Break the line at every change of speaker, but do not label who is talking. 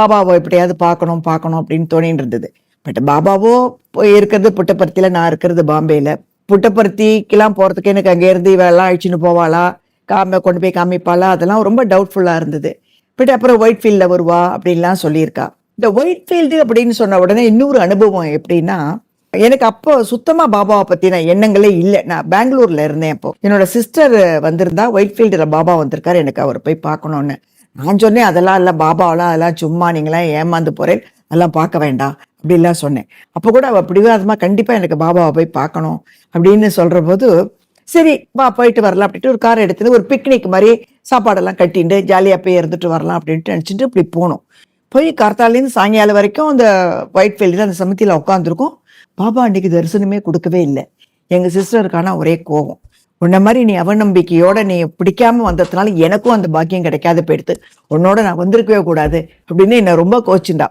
பாபாவை எப்படியாவது பார்க்கணும் பார்க்கணும் அப்படின்னு தோணின்னு இருந்தது. பட் பாபாவோ போய் இருக்கிறது புட்டப்பருத்தியில் நான் இருக்கிறது பாம்பேயில் புட்டப்பருத்திக்கெல்லாம் போகிறதுக்கு எனக்கு அங்கே இருந்து இவெல்லாம் அழிச்சின்னு போவாளா? காம கொண்டு போய் காமிப்பாளா? அதெல்லாம் ரொம்ப டவுட்ஃபுல்லாக இருந்தது. பட் அப்புறம் ஒயிட் ஃபீல்டில் வருவா அப்படின்லாம் சொல்லியிருக்கா. இந்த ஒயிட் ஃபீல்டு அப்படின்னு சொன்ன உடனே இன்னொரு அனுபவம் எப்படின்னா எனக்கு அப்போ சுத்தமாக பாபாவை பற்றின எண்ணங்களே இல்லை. நான் பெங்களூரில் இருந்தேன் அப்போ. என்னோட சிஸ்டர் வந்திருந்தா ஒயிட் ஃபீல்டில் பாபா வந்திருக்காரு எனக்கு அவர் போய் பார்க்கணுன்னு நான் சொன்னேன் அதெல்லாம் இல்லை பாபாவெல்லாம் அதெல்லாம் சும்மா நீங்களாம் ஏமாந்து போகிறேன் அதெல்லாம் பார்க்க வேண்டாம். அப்படிலாம் சொன்னேன். அப்போ கூட அவள் பிடிவாதமாக கண்டிப்பாக எனக்கு பாபாவை போய் பார்க்கணும். அப்படின்னு சொல்கிற போது சரி வா போயிட்டு வரலாம். அப்படின்ட்டு ஒரு கார் எடுத்துட்டு ஒரு பிக்னிக் மாதிரி சாப்பாடெல்லாம் கட்டிட்டு ஜாலியாக போய் இருந்துட்டு வரலாம் அப்படின்ட்டு நினச்சிட்டு இப்படி போனோம். போய் கார்த்தாலேருந்து சாயங்காலம் வரைக்கும் அந்த ஒயிட் ஃபீல்டில் அந்த சமத்தியில் உட்காந்துருக்கோம் பாபா அன்னைக்கு தரிசனமே கொடுக்கவே இல்லை. எங்கள் சிஸ்டருக்கான ஒரே கோபம் உன்ன மாதிரி நீ அவநம்பிக்கையோட நீ பிடிக்காம வந்ததுனால எனக்கும் அந்த பாக்கியம் கிடைக்காது போயிடுத்து உன்னோட நான் வந்திருக்கவே கூடாது அப்படின்னு என்னை ரொம்ப கோச்சிண்டா